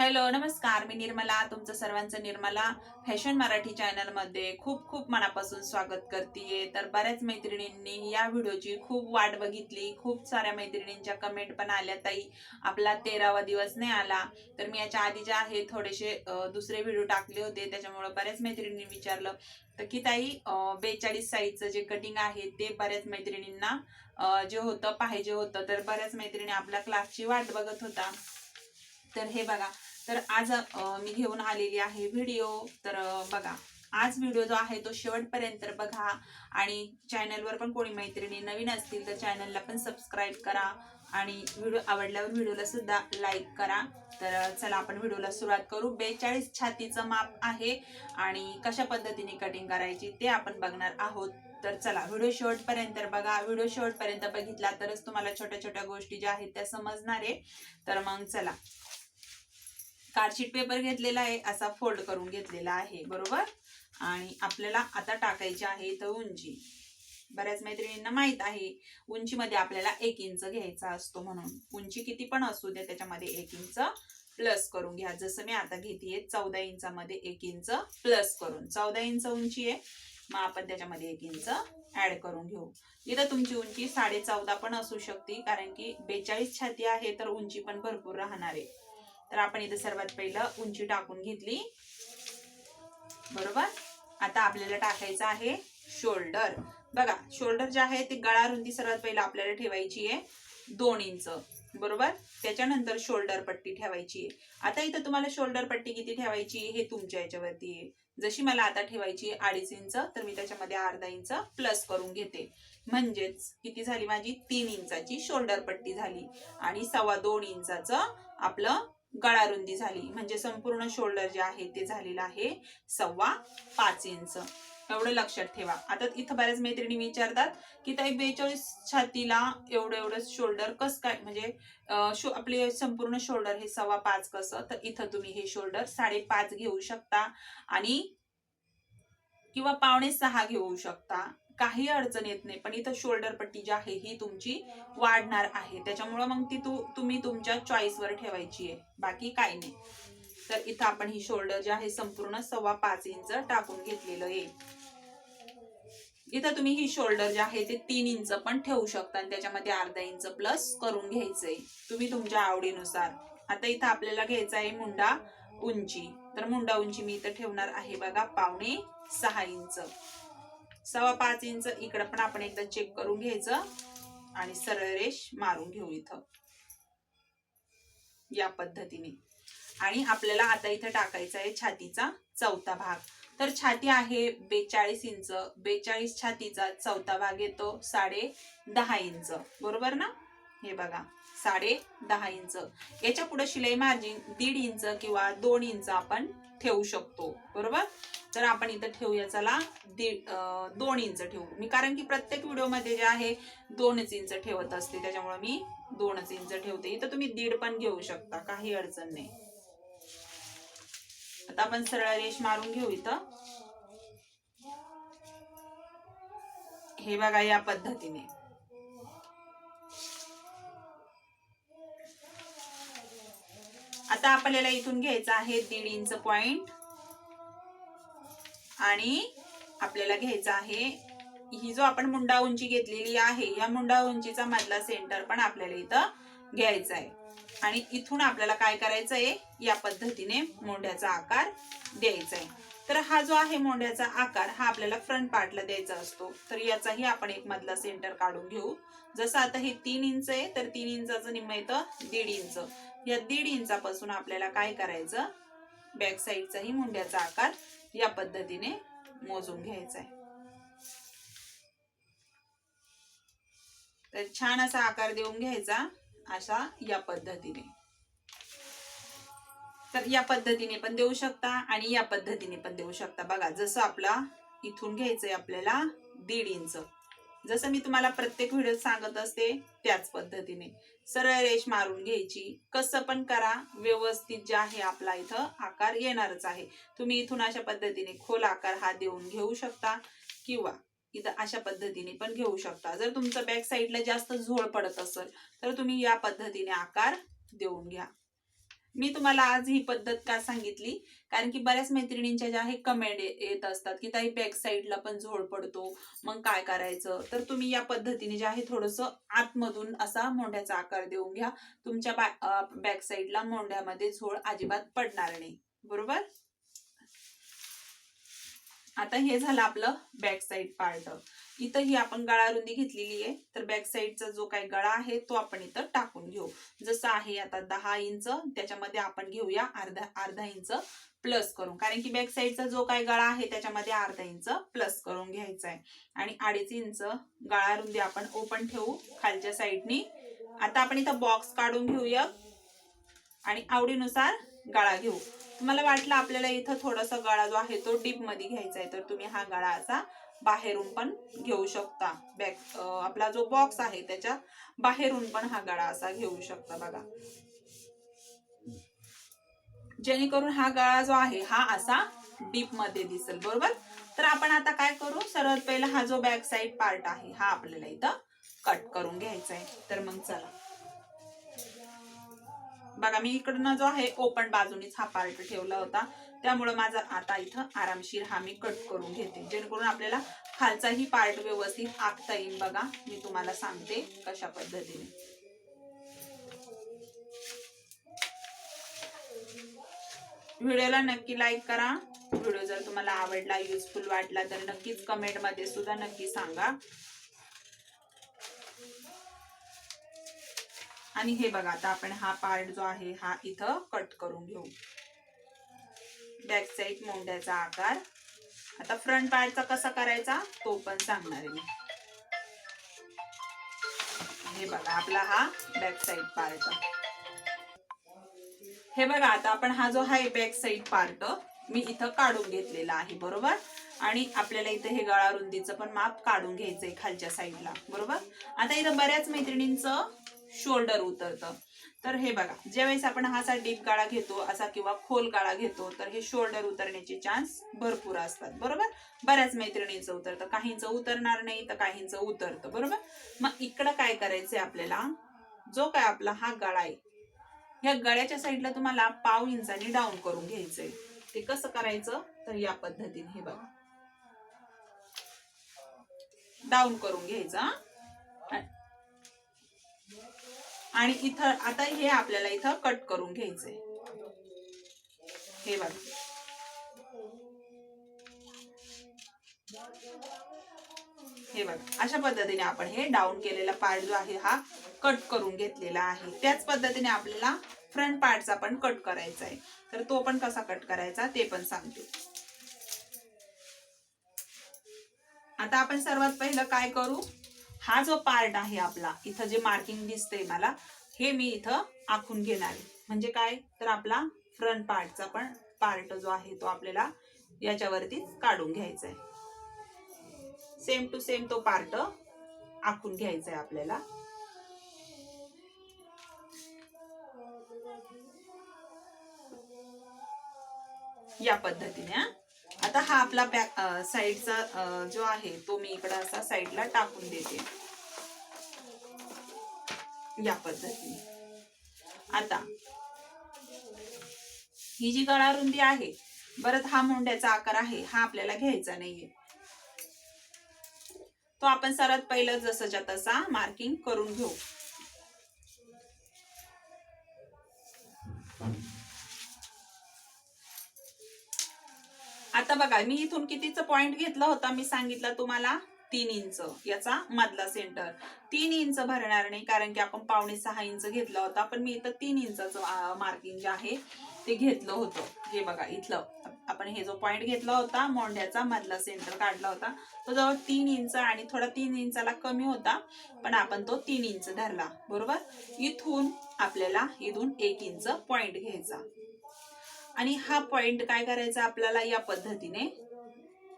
Hello नमस्कार. मी निर्मला तुमचं सर्वांचं निर्मला. फॅशन मराठी चॅनलमध्ये खूप खूप मनापासून स्वागत करते तर बऱ्याच मैत्रिणींनी या व्हिडिओची खूप वाट बघितली. खूप साऱ्या मैत्रिणींच्या कमेंट पण आल्या ताई आपला तेरावा दिवस नाही आला. तर मी याच्या आधी जे आहे थोडेसे दुसरे व्हिडिओ टाकले होते. त्याच्यामुळे बऱ्याच मैत्रिणींनी विचारलं तर की ताई बेचाळीस साईजचं जे कटिंग आहे ते बऱ्याच मैत्रिणींना जे होतं पाहिजे होतं. तर बऱ्याच मैत्रिणी आपल्या क्लासची वाट बघत होता. तर हे बघा. तर आज मी घेऊन आलेली आहे व्हिडिओ. तर बघा. आज व्हिडिओ जो आहे तो शेवटपर्यंत बघा. आणि चॅनलवर पण कोणी मैत्रिणी नवीन असतील तर चॅनलला पण सबस्क्राईब करा. आणि व्हिडिओ आवडल्यावर व्हिडिओला सुद्धा लाईक करा. तर चला आपण व्हिडिओला सुरुवात करू. बेचाळीस छातीचं माप आहे आणि कशा पद्धतीने कटिंग करायची ते आपण बघणार आहोत. तर चला व्हिडिओ शेवटपर्यंत बघा. व्हिडिओ शेवटपर्यंत बघितला तरच तुम्हाला छोट्या छोट्या गोष्टी ज्या आहेत त्या समजणार. आहे तर मग चला. कार्डशीट पेपर घेतलेला आहे असा फोल्ड करून घेतलेला आहे बरोबर? आणि आपल्याला आता टाकायची आहे इथं उंची. बऱ्याच मैत्रिणींना माहीत आहे उंचीमध्ये आपल्याला एक इंच घ्यायचा असतो म्हणून. उंची किती पण असू दे त्याच्यामध्ये एक इंच प्लस करून घ्या. जसं मी आता घेते चौदा इंचामध्ये एक इंच प्लस करून. चौदा इंच उंची आहे मग आपण त्याच्यामध्ये एक इंच ऍड करून घेऊ. इथं तुमची उंची साडे चौदा पण असू शकते कारण की बेचाळीस छाती आहे तर उंची पण भरपूर राहणार आहे. तर आपण इथं सर्वात पहिलं उंची टाकून घेतली. बरोबर? आता आपल्याला टाकायचं आहे शोल्डर. बघा शोल्डर जे आहे ते गळा रुंदी सर्वात पहिलं आपल्याला ठेवायची आहे दोन इंच. बरोबर? त्याच्यानंतर शोल्डर पट्टी ठेवायची आहे. आता इथं तुम्हाला शोल्डर पट्टी किती ठेवायची हे तुमच्या याच्यावरती आहे. जशी मला आता ठेवायची अडीच इंच तर मी त्याच्यामध्ये अर्धा इंच प्लस करून घेते. म्हणजेच किती झाली माझी? तीन इंचाची शोल्डर पट्टी झाली. आणि सव्वा दोन इंचाचं आपलं गळा रुंदी झाली. म्हणजे संपूर्ण शोल्डर जे आहे ते झालेलं आहे सव्वा पाच इंच. एवढं लक्षात ठेवा. आता इथं बऱ्याच मैत्रिणी विचारतात की ताई बेचाळीस छातीला एवढं एवढं शोल्डर कस काय? म्हणजे शो आपले संपूर्ण शोल्डर हे सव्वा पाच कसं? तर इथं तुम्ही हे शोल्डर साडेपाच घेऊ शकता आणि किंवा पावणे सहा घेऊ शकता. काही अडचण येत नाही पण इथं शोल्डर पट्टी जी आहे ही तुमची वाढणार आहे. त्याच्यामुळं मग ती तू तुम्ही तुमच्या चॉईसवर ठेवायची आहे. बाकी काही नाही. तर इथं आपण ही शोल्डर जे आहे संपूर्ण सव्वा पाच इंच टाकून घेतलेलं आहे. इथं तुम्ही ही शोल्डर जे आहे ते तीन इंच पण ठेवू शकता आणि त्याच्यामध्ये अर्धा इंच प्लस करून घ्यायचंय. तुम्ही तुमच्या आवडीनुसार. आता इथं आपल्याला घ्यायचा आहे मुंडा उंची. तर मुंडा उंची मी इथं ठेवणार आहे बघा पावणे सहा इंच. सव्वा पाच इंच इकडं पण आपण एकदा चेक करून घ्यायचं. आणि सरळ रेष मारून घेऊ इथं. या पद्धतीने. आणि आपल्याला आता इथं टाकायचा आहे छातीचा चौथा भाग. तर छाती आहे बेचाळीस इंच. बेचाळीस छातीचा चौथा भाग येतो साडे दहा इंच. बरोबर ना? हे बघा. साडे दहा इंच. याच्यापुढे शिलाई मार्जिन दीड इंच किंवा दोन इंच आपण ठेवू शकतो बरोबर? तर आपण इथं ठेवूया चला दीड दोन इंच ठेवू. मी कारण की प्रत्येक व्हिडिओमध्ये जे आहे दोनच इंच ठेवत असते त्याच्यामुळे मी दोनच इंच ठेवते. इथं तुम्ही दीड पण घेऊ शकता काही अडचण नाही. आता आपण सरळ रेष मारून घेऊ इथं. हे बघा या पद्धतीने. आता आपल्याला इथून घ्यायचं आहे दीड इंच पॉइंट. आणि आपल्याला घ्यायचं आहे ही जो आपण मुंडा उंची घेतलेली आहे या मुंडा उंचीचा मधला सेंटर पण आपल्याला इथं घ्यायचा आहे. आणि इथून आपल्याला काय करायचं आहे या पद्धतीने मोंढ्याचा आकार द्यायचा आहे. तर हा जो आहे मोंढ्याचा आकार हा आपल्याला फ्रंट पार्टला द्यायचा असतो. तर याचाही आपण एक मधला सेंटर काढून घेऊ. जसं आता हे तीन इंच आहे तर तीन इंचाचं निम्म येतं दीड इंच. या दीड इंचापासून आपल्याला काय करायचं? बॅक साईडचाही मुंड्याचा आकार या पद्धतीने मोजून घ्यायचा आहे तर छान असा आकार देऊन घ्यायचा अशा या पद्धतीने. तर या पद्धतीने पण देऊ शकता आणि या पद्धतीने पण देऊ शकता. बघा जसं आपला इथून घ्यायचंय आपल्याला दीड इंच. जसं मी तुम्हाला प्रत्येक व्हिडिओ सांगत असते त्याच पद्धतीने. सरळ रेष मारून घ्यायची. कसं पण करा व्यवस्थित जे आहे आपला इथं आकार येणारच आहे. तुम्ही इथून अशा पद्धतीने खोल आकार हा देऊन घेऊ शकता किंवा इथं अशा पद्धतीने पण घेऊ शकता. जर तुमचं बॅक साईडला जास्त झोळ पडत असेल तर तुम्ही या पद्धतीने आकार देऊन घ्या. मी तुम्हाला आज ही पद्धत का सांगितली? कारण की बऱ्याच मैत्रिणींच्या ज्या हे कमेंट येत असतात की ताई बॅक साईडला पण झोड पडतो मग काय करायचं? तर तुम्ही या पद्धतीने जे आहे थोडस आतमधून असा मोंढ्याचा आकार देऊन घ्या. तुमच्या बॅक साईडला मोंढ्यामध्ये झोड अजिबात पडणार नाही. बरोबर? आता हे झालं आपलं बॅक साईड पार्ट इथं ही आपण गळा रुंदी घेतलेली आहे. तर बॅक साईडचा जो काही गळा आहे तो आपण इथं टाकून घेऊ. जसं आहे आता दहा इंच त्याच्यामध्ये आपण घेऊया अर्धा अर्धा इंच प्लस करून. कारण की बॅक साईडचा जो काही गळा आहे त्याच्यामध्ये अर्धा इंच प्लस करून घ्यायचा आहे आणि अडीच इंच गळा रुंदी आपण ओपन ठेवू खालच्या साईडनी आता आपण इथं बॉक्स काढून घेऊया आणि आवडीनुसार गळा घेऊ. तुम्हाला वाटलं आपल्याला इथं थोडासा गळा जो आहे तो डीपमध्ये घ्यायचा आहे तर तुम्ही हा गळा असा बाहेरून पण घेऊ शकता. बॅक आपला जो बॉक्स आहे त्याच्या बाहेरून पण हा गळा असा घेऊ शकता बघा. जेणेकरून हा गळा जो आहे हा असा डीपमध्ये दिसेल बरोबर? तर आपण आता काय करू? सर्वात पहिला हा जो बॅक साईड पार्ट आहे हा आपल्याला इथं कट करून घ्यायचा आहे तर मग चला. बघा मी इकडनं जो आहे ओपन बाजूनीच हा पार्ट ठेवला होता. त्यामुळे माझा आता इथं आरामशीर हा मी कट करून घेते. जेणेकरून आपल्याला खालचाही पार्ट व्यवस्थित आखता येईल बघा. मी तुम्हाला सांगते कशा पद्धतीने. व्हिडिओला नक्की लाईक करा. व्हिडिओ जर तुम्हाला आवडला युजफुल वाटला तर नक्कीच कमेंटमध्ये सुद्धा नक्की सांगा. आणि हे बघा आता आपण हा पार्ट जो आहे हा इथं कट करून घेऊ. बॅक साईड मोंड्याचा आकार. आता फ्रंट पार्टचा कसा करायचा तो पण सांगणार आहे मी. हे बघा आपला हा बॅक साईड पार्ट हे बघा आता आपण हा जो आहे बॅक साईड पार्ट मी इथं काढून घेतलेला आहे बरोबर? आणि आपल्याला इथं हे गळा रुंदीचं पण माप काढून घ्यायचंय खालच्या साईडला बरोबर? आता इथं बऱ्याच मैत्रिणींचं शोल्डर उतरतं. तर हे बघा ज्यावेळेस आपण हा असा डीप गाळा घेतो असा किंवा खोल गाळा घेतो तर हे शोल्डर उतरण्याचे चान्स भरपूर असतात बरोबर? बऱ्याच मैत्रिणींचं उतरतं. काहींचं उतरणार नाही तर काहींचं उतरतं बरोबर? मग इकडं काय करायचंय आपल्याला? जो काय आपला हा गळा आहे या गळ्याच्या साईडला तुम्हाला पाव इंचाने डाऊन करून घ्यायचंय. ते कसं करायचं? तर या पद्धतीने हे बघा. डाऊन करून घ्यायचं आणि इथं आता हे आपल्याला इथं कट करून घ्यायचंय. हे बघा. हे बघा. अशा पद्धतीने आपण हे डाऊन केलेला पार्ट जो आहे हा कट करून घेतलेला आहे. त्याच पद्धतीने आपल्याला फ्रंट पार्टचा पण कट करायचा आहे तर तो पण कसा कट करायचा ते पण सांगतो. आता आपण सर्वात पहिलं काय करू? हा जो पार्ट आहे आपला इथं जे मार्किंग दिसतंय मला हे मी इथं आखून घेणार आहे. म्हणजे काय? तर आपला फ्रंट पार्टचा पण पार्ट जो आहे तो आपल्याला याच्यावरती काढून घ्यायचा आहे सेम टू सेम तो पार्ट आखून घ्यायचा आहे आपल्याला. या पद्धतीने हा. आता हा आपला बॅक साईडचा जो आहे तो मी इकडं असा साईडला टाकून देते. या पद्धतीने. आता ही जी गळा रुंदी आहे परत हा मोंड्याचा आकार आहे हा आपल्याला घ्यायचा नाहीये. तो आपण सर्वात पहिलं जसंच्या तसा मार्किंग करून घेऊ. आता बघा मी इथून कितीचा पॉइंट घेतला होता? मी सांगितलं तुम्हाला तीन इंच. याचा मधला सेंटर तीन इंच भरणार नाही कारण की आपण पावणे सहा इंच घेतला होता पण मी इथं तीन इंचाचं मार्किंग जे आहे ते घेतलं होतं. हे बघा इथलं. आपण हे जो पॉइंट घेतला होता मोंढ्याचा मधला सेंटर काढला होता तो जवळ तीन इंच आणि थोडा तीन इंचाला कमी होता पण आपण तो तीन इंच धरला. बरोबर? इथून आपल्याला इथून एक इंच पॉइंट घ्यायचा. आणि हा पॉइंट काय करायचा आपल्याला या पद्धतीने?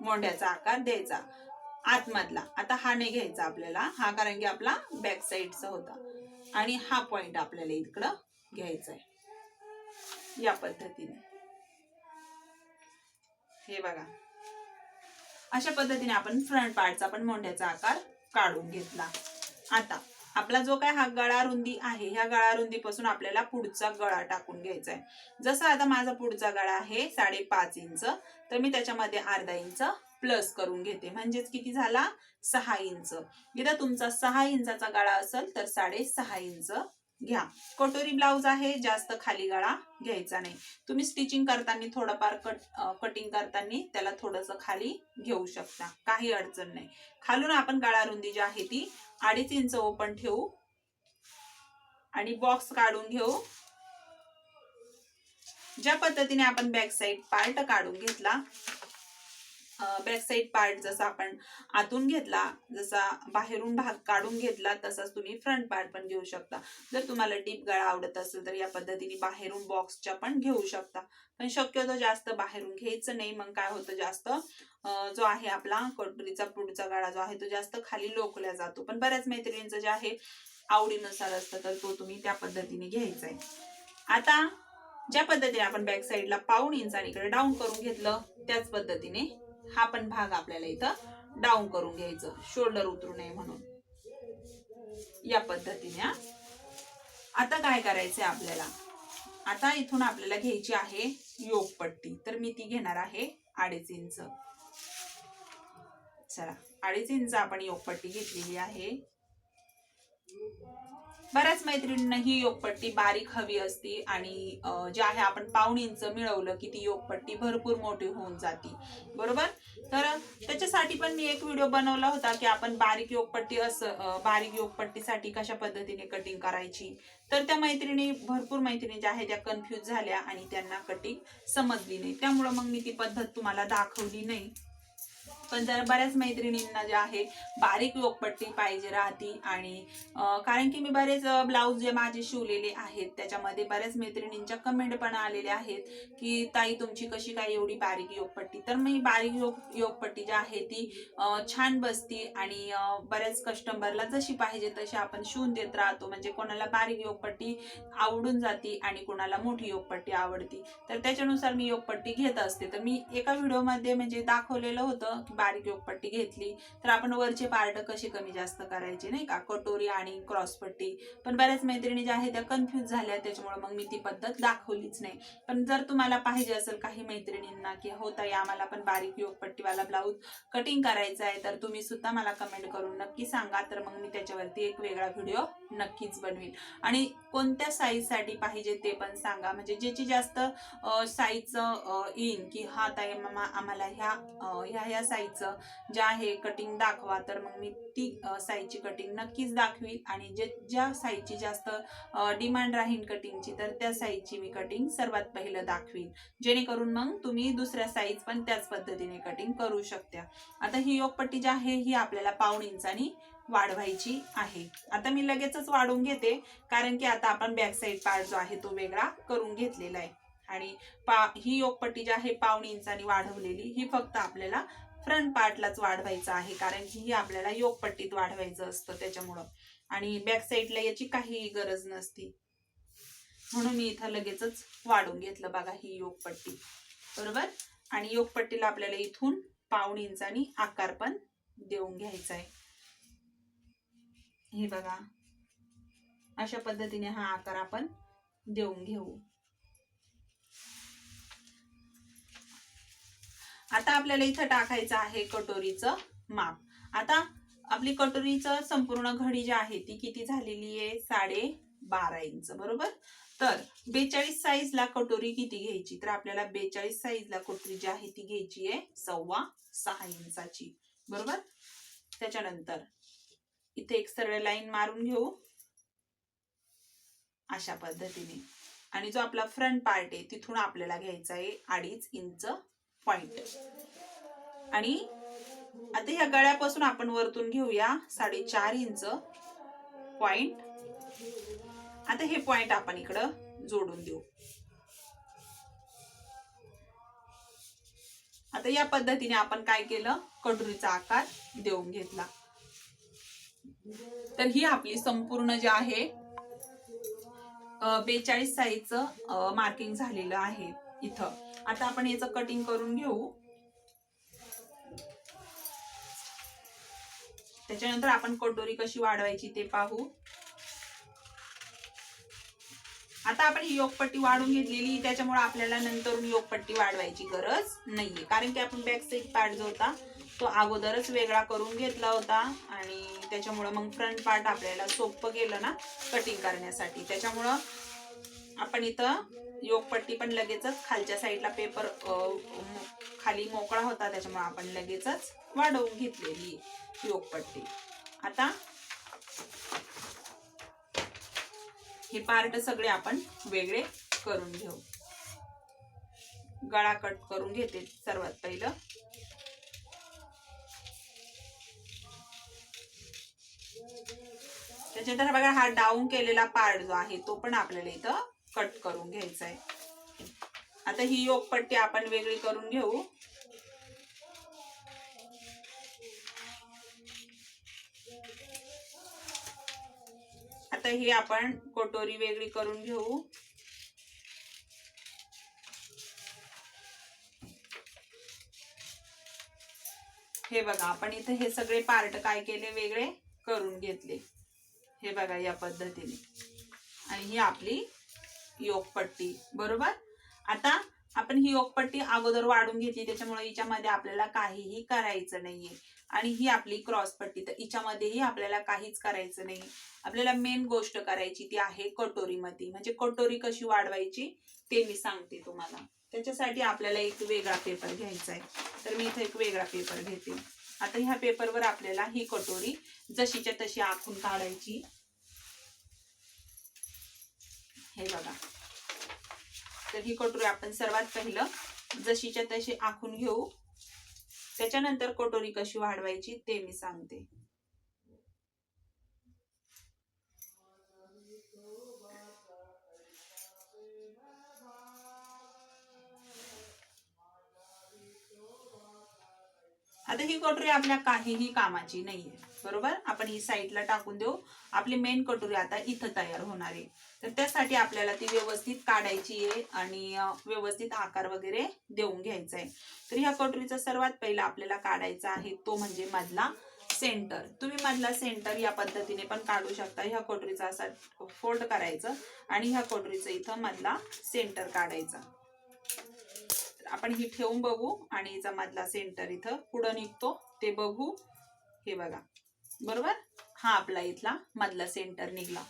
मोंड्याचा आकार द्यायचा. आतमधला. आता हा नाही घ्यायचा आपल्याला. हा कारण की आपला बॅक साईडचा होता. आणि हा पॉइंट आपल्याला इकडं घ्यायचा आहे या पद्धतीने. हे बघा. अशा पद्धतीने आपण फ्रंट पार्टचा पण मोंड्याचा आकार काढून घेतला. आता आपला जो काय हा गळा रुंदी आहे ह्या गळा रुंदीपासून आपल्याला पुढचा गळा टाकून घ्यायचा आहे जसं आता माझा पुढचा गळा आहे साडेपाच इंच तर मी त्याच्यामध्ये अर्धा इंच प्लस करून घेते. म्हणजेच किती झाला? सहा इंच. इथं तुमचा सहा इंचाचा गळा असेल तर साडेसहा इंच घ्या. कटोरी ब्लाऊज आहे जास्त खाली गळा घ्यायचा नाही. तुम्ही स्टिचिंग करताना थोडंफार कट कटिंग करताना त्याला थोडंसं खाली घेऊ शकता. काही अडचण नाही. खालून आपण गळा रुंदी जी आहे ती अडीच इंच ओपन ठेवू. आणि बॉक्स काढून घेऊ. ज्या पद्धतीने आपण बॅक साईड पार्ट काढून घेतला बॅक साईड पार्ट जसा आपण आतून घेतला जसा बाहेरून भाग काढून घेतला तसाच तुम्ही फ्रंट पार्ट पण घेऊ शकता. जर तुम्हाला डीप गळा आवडत असेल तर या पद्धतीने बाहेरून बॉक्सच्या पण घेऊ शकता. पण शक्यतो जास्त बाहेरून घ्यायचं नाही. मग काय होतं जास्त? जो आहे आपला कटोरीचा पुढचा गळा जो आहे तो जास्त खाली लोकल्या जातो. पण बऱ्याच मैत्रिणींचं जे आहे आवडीनुसार असतं तर तो तुम्ही त्या पद्धतीने घ्यायचा आहे. आता ज्या पद्धतीने आपण बॅक साईडला पाऊण इंच आणि इकडे डाऊन करून घेतलं त्याच पद्धतीने हा पण भाग आपल्याला इथं डाऊन करून घ्यायचं. शोल्डर उतरू नये म्हणून. या पद्धतीने आता काय करायचंय आपल्याला? आता इथून आपल्याला घ्यायची आहे योगपट्टी तर मी ती घेणार आहे अडीच इंच. चला अडीच इंच आपण योगपट्टी घेतलेली आहे. बऱ्याच मैत्रिणींना ही योगपट्टी बारीक हवी असती आणि जे आहे आपण पाऊण इंच मिळवलं की ती योगपट्टी भरपूर मोठी होऊन जाती. बरोबर? तर त्याच्यासाठी पण मी एक व्हिडिओ बनवला होता की आपण बारीक योगपट्टी असं बारीक योगपट्टीसाठी कशा पद्धतीने कटिंग करायची. तर त्या मैत्रिणी भरपूर मैत्रिणी ज्या आहेत त्या कन्फ्यूज झाल्या आणि त्यांना कटिंग समजली नाही. त्यामुळं मग मी ती पद्धत तुम्हाला दाखवली नाही. पण जर बऱ्याच मैत्रिणींना जे आहे बारीक लोकपट्टी पाहिजे राहती आणि कारण की मी बरेच ब्लाऊज जे माझे शिवलेले आहेत त्याच्यामध्ये बऱ्याच मैत्रिणींच्या कमेंट पण आलेल्या आहेत की ताई तुमची कशी काय एवढी बारीक योगपट्टी? तर मी बारीक योग योगपट्टी जी आहे ती छान बसती आणि बऱ्याच कस्टमरला जशी पाहिजे तशी आपण शिवून देत राहतो. म्हणजे कोणाला बारीक योगपट्टी आवडून जाती आणि कोणाला मोठी योगपट्टी आवडती. तर त्याच्यानुसार मी योगपट्टी घेत असते. तर मी एका व्हिडिओमध्ये म्हणजे दाखवलेलं होतं बारीक योगपट्टी घेतली तर आपण वरचे पार्ट कसे कमी जास्त करायचे नाही का? कटोरी आणि क्रॉसपट्टी पण बऱ्याच मैत्रिणी ज्या आहेत त्या कन्फ्यूज झाल्या त्याच्यामुळे मग मी ती पद्धत दाखवलीच नाही. पण जर तुम्हाला पाहिजे असेल काही मैत्रिणींना की हो ताई आम्हाला पण बारीक योगपट्टीवाला ब्लाऊज कटिंग करायचा आहे तर तुम्ही सुद्धा मला कमेंट करून नक्की सांगा तर मग मी त्याच्यावरती एक वेगळा व्हिडिओ नक्कीच बनवीन. आणि कोणत्या साईजसाठी पाहिजे ते पण सांगा. म्हणजे ज्याची जास्त साईज येईन की हा ताई मामा आम्हाला ह्या ह्या ह्या साईज साईजचं जे आहे कटिंग दाखवा तर मग मी ती साईजची कटिंग नक्कीच दाखवील आणि जे ज्या साईजची जास्त डिमांड राहील कटिंगची तर त्या साईजची मी कटिंग सर्वात पहिलं दाखवीन. जेणेकरून मग तुम्ही दुसऱ्या साईज पण त्याच पद्धतीने कटिंग करू शकता आता ही योगपट्टी जी आहे ही आपल्याला पाऊण इंचानी वाढवायची आहे. आता मी लगेचच वाढवून घेते कारण की आता आपण बॅक साईड पार्ट जो आहे तो वेगळा करून घेतलेला आहे. आणि पा ही योगपट्टी जी आहे पाऊण इंचानी वाढवलेली ही फक्त आपल्याला फ्रंट पार्टलाच वाढवायचं आहे कारण की ही आपल्याला योगपट्टीत वाढवायचं असतं त्याच्यामुळं. आणि बॅक साईडला याची काहीही गरज नसती. म्हणून मी इथं लगेचच वाढून घेतलं बघा ही योगपट्टी. बरोबर? आणि योगपट्टीला आपल्याला इथून पाऊण इंचानी आकार पण देऊन घ्यायचा आहे. हे बघा. अशा पद्धतीने हा आकार आपण देऊन घेऊ. आता आपल्याला इथं टाकायचं आहे कटोरीचं माप. आता आपली कटोरीचं संपूर्ण घडी जी आहे ती किती झालेली आहे? साडे बारा इंच बरोबर? तर बेचाळीस साईजला कटोरी किती घ्यायची? तर आपल्याला बेचाळीस साईजला कटोरी जी आहे ती घ्यायची आहे सव्वा सहा इंचाची बरोबर? त्याच्यानंतर इथे एक सरळ लाईन मारून घेऊ. अशा पद्धतीने. आणि जो आपला फ्रंट पार्ट आहे तिथून आपल्याला घ्यायचा आहे अडीच इंच पॉइंट आणि आता ह्या गळ्यापासून आपण वरतून घेऊया साडेचार इंच पॉइंट आता हे पॉइंट आपण इकडं जोडून देऊ. आता या पद्धतीने आपण काय केलं? कटोरीचा आकार देऊन घेतला. तर ही आपली संपूर्ण जे आहे बेचाळीस साईजचं मार्किंग झालेलं आहे इथं. आता आपण याचं कटिंग करून घेऊ. त्याच्यानंतर आपण कटोरी कशी वाढवायची ते पाहू. आता आपण ही योगपट्टी वाढून घेतलेली त्याच्यामुळे आपल्याला नंतर योगपट्टी वाढवायची गरज नाहीये. कारण की आपण बॅक साईड पार्ट जो होता तो अगोदरच वेगळा करून घेतला होता आणि त्याच्यामुळं मग फ्रंट पार्ट आपल्याला सोपं गेलं ना कटिंग करण्यासाठी. त्याच्यामुळं आपण इथं योगपट्टी पण लगेचच खालच्या साईडला पेपर खाली मोकळा होता त्याच्यामुळे आपण लगेचच वाढवून घेतलेली योगपट्टी. आता हे पार्ट सगळे आपण वेगळे करून घेऊ. गळा कट करून घेते सर्वात पहिलं. त्याच्यानंतर बघा हा डाऊन केलेला पार्ट जो आहे तो पण आपल्याला इथं कट करून घ्यायचं आहे आता ही योगपट्टी आपण वेगळी करून घेऊ. आता ही आपण कोटोरी वेगळी करून घेऊ. हे बघा आपण इथे हे सगळे पार्ट काय केले? वेगळे करून घेतले. हे बघा या पद्धतीने. आणि ही आपली योगपट्टी बरोबर? आता आपण ही योगपट्टी अगोदर वाढून घेतली त्याच्यामुळे हिच्यामध्ये आपल्याला काहीही करायचं नाहीये. आणि ही आपली क्रॉस पट्टी तर हिच्यामध्येही आपल्याला काहीच करायचं नाही आपल्याला मेन गोष्ट करायची ती आहे कटोरीमध्ये. म्हणजे कटोरी कशी वाढवायची ते मी सांगते तुम्हाला. त्याच्यासाठी आपल्याला एक वेगळा पेपर घ्यायचा आहे तर मी इथं एक वेगळा पेपर घेते. आता ह्या पेपरवर आपल्याला ही कटोरी जशीच्या तशी आखून काढायची. हे बघा. तर ही कटोरी आपण सर्वात पहिलं जशीच्या तशी आखून घेऊ. त्याच्यानंतर कटोरी कशी वाढवायची ते मी सांगते. आता ही कटोरी आपल्या काहीही कामाची नाहीये. बरोबर? आपण ही साईडला टाकून देऊ. आपली मेन कटोरी आता इथं तयार होणार आहे. तर त्यासाठी आपल्याला ती व्यवस्थित काढायची आहे आणि व्यवस्थित आकार वगैरे देऊन घ्यायचा आहे. तर ह्या कटोरीचा सर्वात पहिला आपल्याला काढायचा आहे तो म्हणजे मधला सेंटर तुम्ही मधला सेंटर या पद्धतीने पण काढू शकता. ह्या कटोरीचा असा फोल्ड करायचं आणि ह्या कटोरीचं इथं मधला सेंटर काढायचा. आपण ही ठेवून बघू आणि याचा मधला सेंटर इथं पुढं निघतो. ते बघू. हे बघा. बरोबर? हा आपला इथला मधला सेंटर निघला.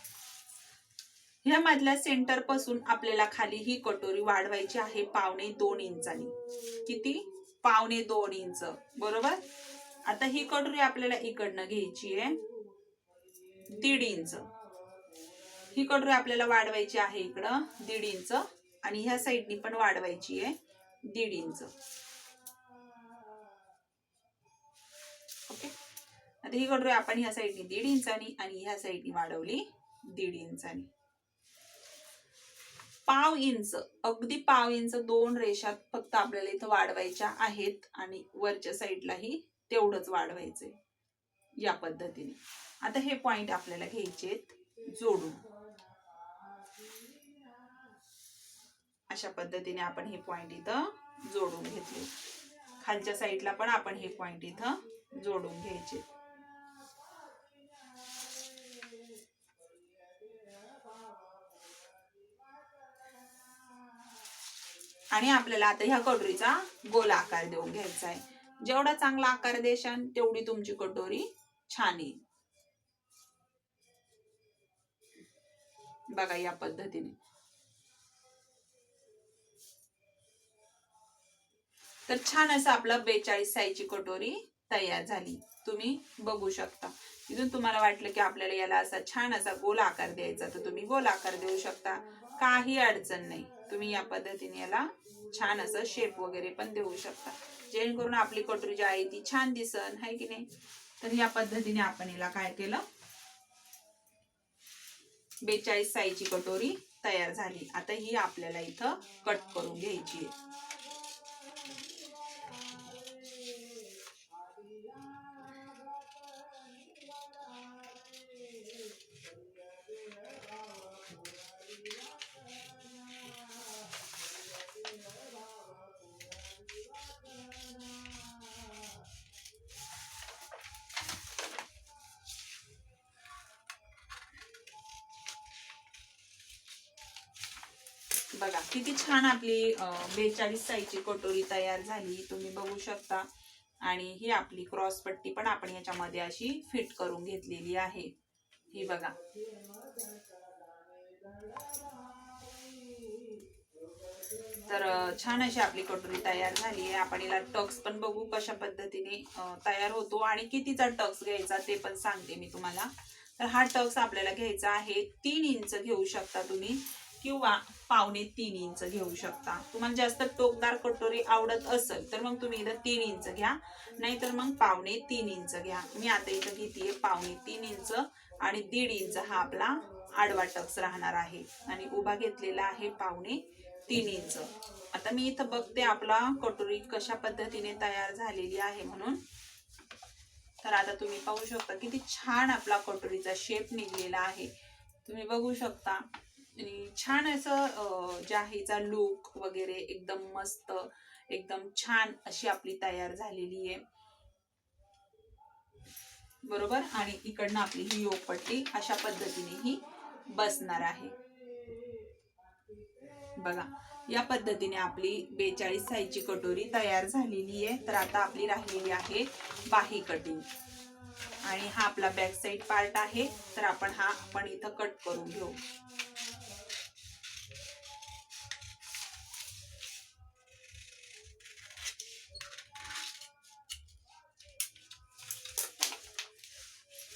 ह्या मधल्या सेंटरपासून आपल्याला खाली ही कटोरी वाढवायची आहे पावणे दोन इंचानी. किती? पावणे दोन इंच. बरोबर? आता ही कटोरी आपल्याला इकडनं घ्यायची आहे. दीड इंच. ही कटोरी आपल्याला वाढवायची आहे इकडं दीड इंच. आणि ह्या साईडनी पण वाढवायची आहे दीड इंच. ओके? आता ही कटोरी आपण ह्या साईडनी दीड इंचानी आणि ह्या साईडनी वाढवली दीड इंचानी. पाव इंच अगदी पाव इंच दोन रेषात फक्त आपल्याला इथं वाढवायच्या आहेत आणि वरच्या साईडलाही तेवढंच वाढवायचंय या पद्धतीने. आता हे पॉइंट आपल्याला घ्यायचेत जोडून. अशा पद्धतीने आपण हे पॉइंट इथं जोडून घेतले. खालच्या साईडला पण आपण हे पॉइंट इथं जोडून घ्यायचे आणि आपल्याला आता ह्या कटोरीचा गोल आकार देऊन घ्यायचा आहे. जेवढा चांगला आकार देशान तेवढी तुमची कटोरी छान येईल. बघा या पद्धतीने. तर छान असं आपलं बेचाळीस साईची कटोरी तयार झाली. तुम्ही बघू शकता. इथून तुम्हाला वाटलं की आपल्याला याला असा छान असा गोल आकार द्यायचा तर तुम्ही गोल आकार देऊ शकता. काही अडचण नाही. तुम्ही या पद्धतीने याला छान असं शेप वगैरे पण देऊ शकता जेणेकरून आपली कटोरी जी आहे ती छान दिसन आहे की नाही? तर या पद्धतीने आपण याला काय केलं? बेचाळीस साईची कटोरी तयार झाली. आता ही आपल्याला इथं कट करून घ्यायची आहे. बघा किती छान आपली बेचाळीस साईजची कटोरी तयार झाली. तुम्ही बघू शकता. आणि ही आपली क्रॉस पट्टी पण आपण याच्यामध्ये अशी फिट करून घेतलेली आहे. ही बघा. तर छान अशी आपली कटोरी तयार झाली आहे. आपण हिला टक्स पण बघू कशा पद्धतीने तयार होतो आणि कितीचा टक्स घ्यायचा ते पण सांगते मी तुम्हाला. तर हा टक्स आपल्याला घ्यायचा आहे. तीन इंच घेऊ शकता तुम्ही. किंवा पावणे तीन इंच घेऊ शकता. तुम्हाला जास्त टोकदार कटोरी आवडत असेल तर मग तुम्ही इथं तीन इंच घ्या. नाहीतर मग पावणे तीन इंच घ्या. मी आता इथं घेते पावणे तीन इंच आणि दीड इंच हा आपला आडवा टक्स राहणार आहे. आणि उभा घेतलेला आहे पावणे तीन इंच. आता मी इथं बघते आपला कटोरी कशा पद्धतीने तयार झालेली आहे म्हणून. तर आता तुम्ही पाहू शकता किती छान आपला कटोरीचा शेप निघलेला आहे. तुम्ही बघू शकता. आणि छान असं अं, जाहीचा लुक वगैरे एकदम मस्त एकदम छान अशी आपली तयार झालेली आहे. बरोबर? आणि इकडनं आपली ही योगपट्टी अशा पद्धतीने ही बसणार आहे. बघा या पद्धतीने आपली बेचाळीस साईजची कटोरी तयार झालेली आहे. तर आता आपली राहिलेली आहे बाही कटिंग आणि हा आपला बॅक साईड पार्ट आहे. तर आपण हा आपण इथं कट करून घेऊ.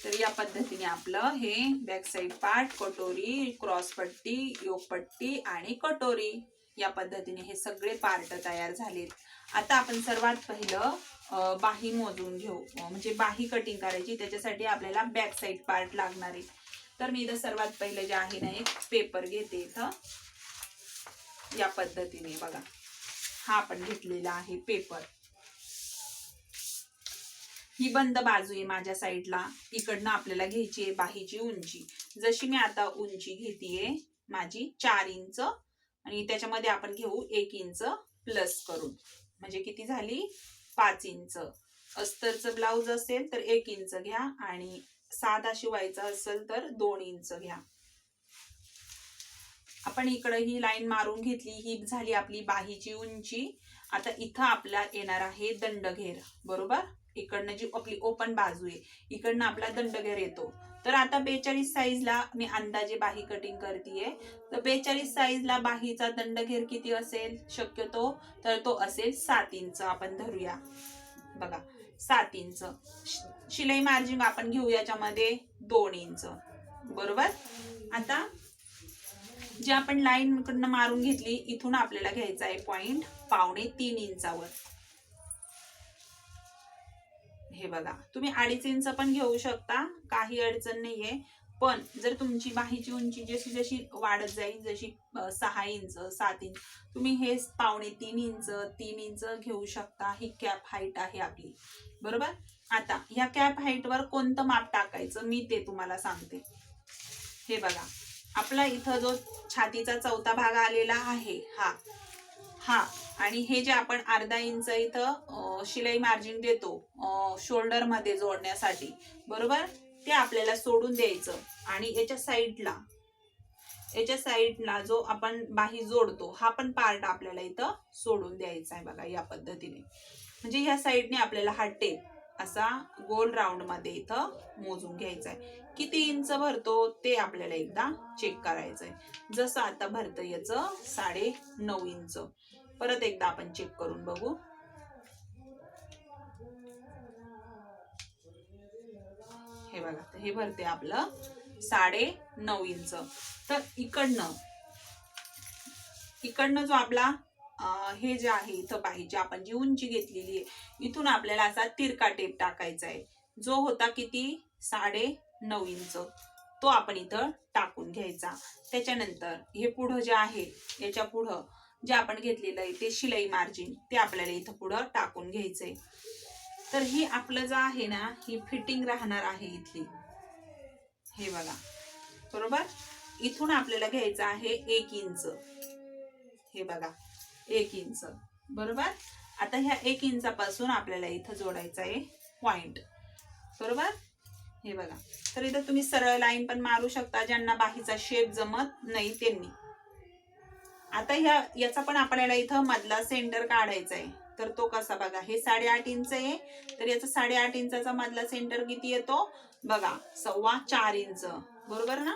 तर या पद्धतीने आपलं हे बॅक साईड पार्ट कटोरी क्रॉस पट्टी योगपट्टी आणि कटोरी या पद्धतीने हे सगळे पार्ट तयार झालेत. आता आपण सर्वात पहिलं बाही मोजून घेऊ. म्हणजे बाही कटिंग करायची त्याच्यासाठी आपल्याला बॅक साईड पार्ट लागणार आहे. तर मी इथं सर्वात पहिलं जे आहे ना एक पेपर घेते इथं. या पद्धतीने बघा. हा आपण घेतलेला आहे पेपर ही बंद बाजू आहे माझ्या साईडला. इकडनं आपल्याला घ्यायची आहे बाहीची उंची. जशी मी आता उंची घेतीये माझी चार इंच आणि त्याच्यामध्ये आपण घेऊ एक इंच प्लस करून. म्हणजे किती झाली? पाच इंच. अस्तरचं ब्लाऊज असेल तर एक इंच घ्या आणि साधा शिवायचा असेल तर दोन इंच घ्या. आपण इकडं ही लाईन मारून घेतली ही झाली आपली बाहीची उंची. आता इथं आपला येणार आहे दंडघेर. बरोबर? इकडनं जी आपली ओपन बाजू आहे इकडनं आपला दंडघेर येतो. तर आता बेचाळीस साईजला मी अंदाजे बाही कटिंग करतेय. तर बेचाळीस साईजला बाहीचा दंडघेर किती असेल? शक्यतो तर तो असेल सात इंच. आपण धरूया. बघा सात इंच. शिलाई मार्जिन आपण घेऊ याच्यामध्ये दोन इंच. बरोबर? आता जी आपण लाईन कडनं मारून घेतली इथून आपल्याला घ्यायचा आहे पॉइंट पावणे तीन इंचावर. हे बघा तुम्ही अडीच इंच पण घेऊ शकता काही अडचण नाहीये. पण जर तुमची बाहीची उंची जशी जशी वाढत जाईल जशी सहा इंच सात इंच तुम्ही हे पावणे तीन इंच तीन इंच घेऊ शकता. ही कॅप हाईट आहे आपली. बरोबर? आता ह्या कॅप हाईटवर कोणतं माप टाकायचं? मी ते तुम्हाला सांगते. हे बघा आपला इथं जो छातीचा चौथा भाग आलेला आहे हा हा आणि हे जे आपण अर्धा इंच इथं शिलाई मार्जिन देतो शोल्डरमध्ये जोडण्यासाठी बरोबर? ते आपल्याला सोडून द्यायचं. आणि याच्या साईडला याच्या साईडला जो आपण बाही जोडतो हा पण पार्ट आपल्याला इथं सोडून द्यायचा आहे बघा या पद्धतीने. म्हणजे ह्या साईडने आपल्याला हा टेप असा गोल राऊंडमध्ये इथं मोजून घ्यायचा आहे. किती इंच भरतो ते आपल्याला एकदा चेक करायचं आहे. जसं आता भरतं याचं साडे नऊ इंच. परत एकदा आपण चेक करून बघू. हे बघा हे भरते आपलं साडे नऊ इंच. तर इकडनं इकडनं जो आपला हे जे आहे इथं पाहिजे आपण जी उंची घेतलेली आहे इथून आपल्याला असा तिरका टेप टाकायचा आहे. जो होता किती? साडे नऊ इंच. तो आपण इथं टाकून घ्यायचा. त्याच्यानंतर हे पुढं जे आहे याच्या पुढं जे आपण घेतलेलं आहे ते शिलाई मार्जिन ते आपल्याला इथं पुढं टाकून घ्यायचंय. तर ही आपलं जे आहे ना ही फिटिंग राहणार आहे इथली. हे बघा. बरोबर? इथून आपल्याला घ्यायचं आहे एक इंच. हे बघा. एक इंच. बरोबर? आता ह्या एक इंचापासून आपल्याला इथं जोडायचं आहे पॉइंट बरोबर? हे बघा. तर इथं तुम्ही सरळ लाईन पण मारू शकता ज्यांना बाहीचा शेप जमत नाही त्यांनी. आता ह्या याचा पण आपल्याला इथं मधला सेंटर काढायचा आहे तर तो कसा बघा हे साडेआठ इंच आहे. तर याचा साडेआठ इंचाचा मधला सेंटर किती येतो? बघा सव्वा चार इंच. बरोबर ना?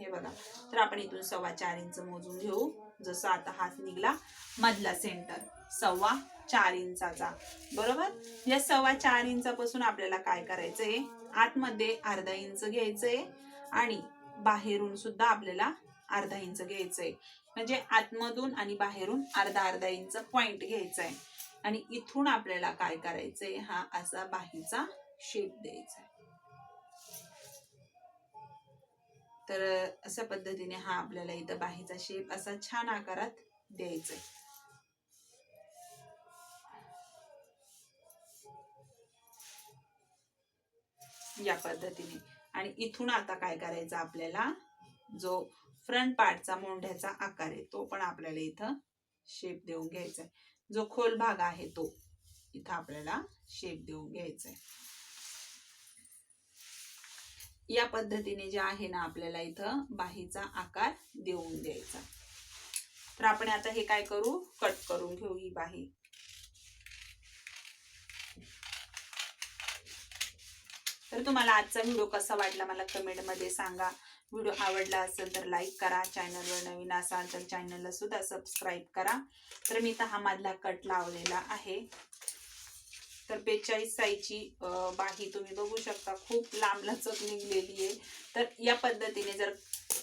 हे बघा. तर आपण इथून सव्वा चार इंच मोजून घेऊ. जसं आता हात निघला मधला सेंटर सव्वा चार इंचाचा. बरोबर? या सव्वा चार इंचापासून आपल्याला काय करायचंय? आतमध्ये अर्धा इंच घ्यायचंय आणि बाहेरून सुद्धा आपल्याला अर्धा इंच घ्यायचंय. म्हणजे आतमधून आणि बाहेरून अर्धा अर्धा इंच पॉइंट घ्यायचा आहे आणि इथून आपल्याला काय करायचंय? हा असा बाहीचा शेप द्यायचा आहे तर अशा पद्धतीने हा आपल्याला इथं बाहीचा शेप असा छान आकारात द्यायचा आहे या पद्धतीने. आणि इथून आता काय करायचं आपल्याला? जो फ्रंट पार्टचा मोंढ्याचा आकार आहे तो पण आपल्याला इथं शेप देऊन घ्यायचा आहे जो खोल भाग आहे तो इथं आपल्याला शेप देऊन घ्यायचा आहे या पद्धतीने जे आहे ना आपल्याला इथं बाहीचा आकार देऊन द्यायचा तर आपण आता हे काय करू? कट करून घेऊ ही बाही. तर तुम्हाला आजचा व्हिडिओ कसा वाटला मला कमेंटमध्ये सांगा. व्हिडिओ आवडला असेल तर लाईक करा चॅनलवर नवीन असाल तर चॅनलला सुद्धा सबस्क्राईब करा. तर मी तर हा मधला कट लावलेला आहे. तर बेचाळीस साईजची बाही तुम्ही बघू शकता. खूप लांब लचक निघलेली आहे. तर या पद्धतीने जर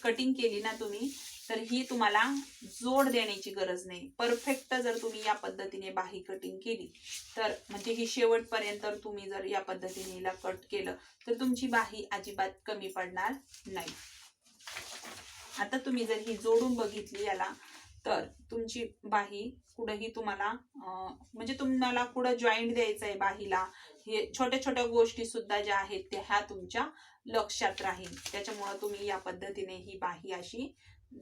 कटिंग केली ना तुम्ही तर ही तुम्हाला जोड देण्याची गरज नाही. परफेक्ट जर तुम्ही या पद्धतीने बाही कटिंग केली तर म्हणजे ही शेवटपर्यंत तुम्ही जर या पद्धतीने हिला कट केलं तर तुमची बाही अजिबात कमी पडणार नाही. आता तुम्ही जर ही जोडून बघितली याला तर तुमची बाही कुठंही तुम्हाला म्हणजे तुम्हाला कुठं जॉईंट द्यायचं आहे बाहीला हे छोट्या छोट्या गोष्टी सुद्धा ज्या आहेत त्या ह्या तुमच्या लक्षात राहील. त्याच्यामुळं तुम्ही या पद्धतीने ही बाही अशी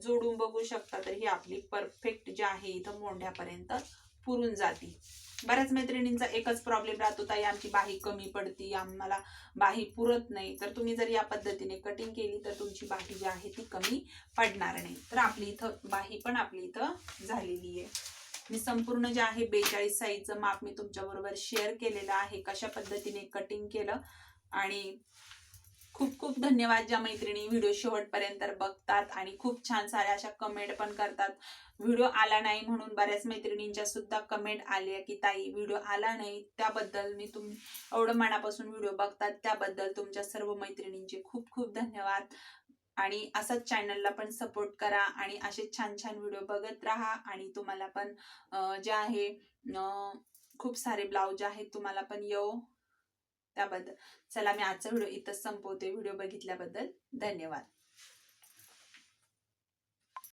जोडून बघू शकता तर ही आपली परफेक्ट जी आहे इथं मोंढ्यापर्यंत पुरून जाती. बऱ्याच मैत्रिणींचा एकच प्रॉब्लेम राहतो ताई आमची बाही कमी पडती आम्हाला बाही पुरत नाही. तर तुम्ही जर या पद्धतीने कटिंग केली तर तुमची बाही जी आहे ती कमी पडणार नाही. तर आपली इथं बाही पण आपली इथं झालेली आहे. मी संपूर्ण जे आहे बेचाळीस साईजचं माप मी तुमच्या बरोबर शेअर केलेलं आहे कशा पद्धतीने कटिंग केलं आणि खूप खूप धन्यवाद ज्या मैत्रिणी व्हिडिओ शेवटपर्यंत बघतात आणि खूप छान साऱ्या अशा कमेंट पण करतात. व्हिडिओ आला नाही म्हणून बऱ्याच मैत्रिणींच्या सुद्धा कमेंट आल्या की ताई व्हिडिओ आला नाही. त्याबद्दल मी तुम एवढं मनापासून व्हिडिओ बघतात. त्याबद्दल तुमच्या सर्व मैत्रिणींचे खूप खूप धन्यवाद. आणि असंच चॅनलला पण सपोर्ट करा आणि असे छान छान व्हिडिओ बघत राहा. आणि तुम्हाला पण जे आहे खूप सारे ब्लाऊज आहेत तुम्हाला पण येऊ त्याबद्दल. चला मी आजचा व्हिडिओ इथंच संपवते. व्हिडिओ बघितल्याबद्दल धन्यवाद.